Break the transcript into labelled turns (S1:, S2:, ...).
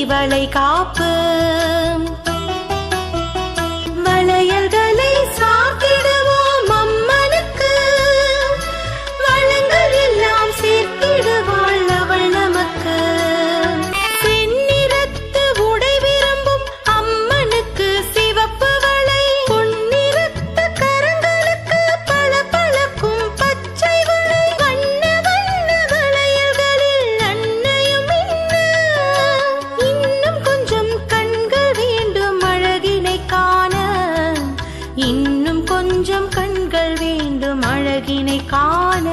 S1: இவளை காப்பு. இன்னும் கொஞ்சம் கண்கள் வேண்டும் அழகினை காண.